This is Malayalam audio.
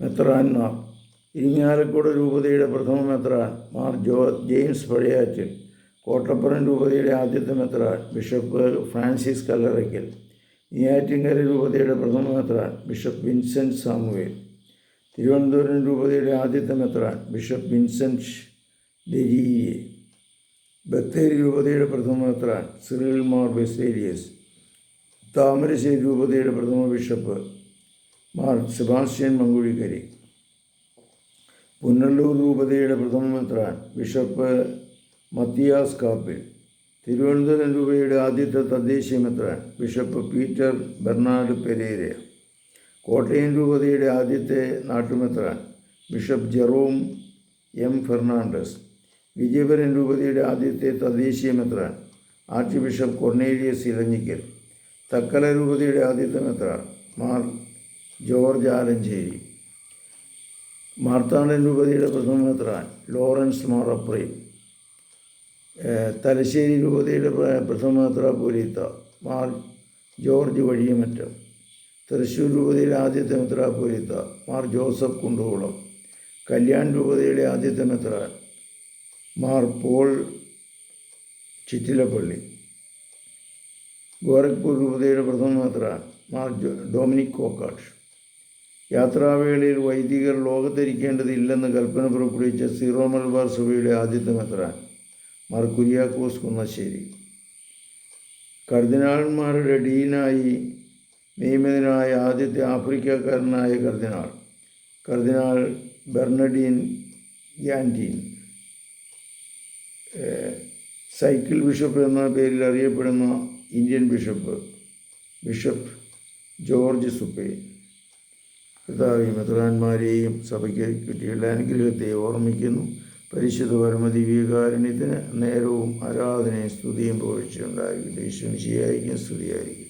മെത്രാൻമാർ ഇരിങ്ങാലക്കുട രൂപതയുടെ പ്രഥമ മെത്രാൻ മാർ ജോ ജെയിംസ് പഴയാറ്റിൽ. കോട്ടപ്പുറം രൂപതയുടെ ആദ്യത്തെ മെത്രാൻ ബിഷപ്പ് ഫ്രാൻസിസ് കല്ലറയ്ക്കൽ. നെയ്യാറ്റിൻകര രൂപതയുടെ പ്രഥമ മെത്രാൻ ബിഷപ്പ് വിൻസെന്റ് സാമുവേൽ. തിരുവനന്തപുരം രൂപതയുടെ ആദ്യത്തെ മെത്രാൻ ബിഷപ്പ് വിൻസെന്റ് ഡെരിയെ. ബത്തേരി രൂപതയുടെ പ്രഥമ മെത്രാൻ സിറിൽ മാർ ബെസേലിയസ്. താമരശ്ശേരി രൂപതയുടെ പ്രഥമ ബിഷപ്പ് മാർ സെബാസ്റ്റ്യൻ മങ്കുഴിക്കരി. പുന്നല്ലൂർ രൂപതയുടെ പ്രഥമ മെത്രാൻ ബിഷപ്പ് മത്തിയാസ് കാപ്പിൽ. തിരുവനന്തപുരം രൂപയുടെ ആദ്യത്തെ തദ്ദേശീയ മെത്രാൻ bishop Peter Bernard Pereira. Kottayam രൂപതയുടെ ആദ്യത്തെ നാട്ടുമെത്രാൻ bishop Jerome M Fernandez. Vijayapuram രൂപതയുടെ ആദ്യത്തെ തദ്ദേശീയ മെത്രാൻ archbishop Cornelius Elanjikkal. Thuckalay രൂപതയുടെ ആദ്യത്തെ മെത്രാൻ മാർ ജോർജ് ആലഞ്ചേരി മാർത്താണ്ഡൻ രൂപതയുടെ പ്രഥമ മെത്രാൻ ലോറൻസ് മോറപ്രി തലശ്ശേരി രൂപതയുടെ പ്ര- പ്രഥമ മെത്രാപോലീത്ത മാർ ജോർജ് വഴിയമറ്റം തൃശ്ശൂർ രൂപതയുടെ ആദ്യത്തെ മെത്രാപോലീത്ത മാർ ജോസഫ് കുണ്ടുകുളം കല്യാൺ രൂപതയുടെ ആദ്യത്തെ മെത്രാൻ മാർ പോൾ ചിറ്റിലപ്പള്ളി ഗോരഖ്പൂർ രൂപതയുടെ പ്രഥമ മെത്രാൻ മാർ ഡൊമിനിക് കോക്കാട്ട് യാത്രാവേളയിൽ വൈദികർ ലോകത്തിരിക്കേണ്ടതില്ലെന്ന് കൽപ്പന പുറപ്പെടുവിച്ച സീറോ മലബാർ സഭയുടെ ആദ്യത്തെ മെത്രാൻ മാർ കുര്യാക്കോസ് കുന്നശ്ശേരി. കർദിനാൾമാരുടെ ഡീനായി നിയമിതനായ ആദ്യത്തെ ആഫ്രിക്കക്കാരനായ കർദിനാൾ കർദിനാൾ ബെർണഡീൻ ഗ്യാന്റീൻ. സൈക്കിൾ ബിഷപ്പ് എന്ന പേരിൽ അറിയപ്പെടുന്ന ഇന്ത്യൻ ബിഷപ്പ് ബിഷപ്പ് ജോർജ് സുപ്പേ. കർത്താവ് മെത്രാന്മാരെയും സഭയ്ക്ക് കിട്ടിയുള്ള അനുഗ്രഹത്തെ ഓർമ്മിക്കുന്നു. പരിശുദ്ധ പരമദിവ്യകാരുണ്യത്തിന് നേരവും ആരാധനയും സ്തുതിയും പോഴ്ചയുണ്ടായിരിക്കും ശരിയായിരിക്കും സ്തുതിയായിരിക്കും.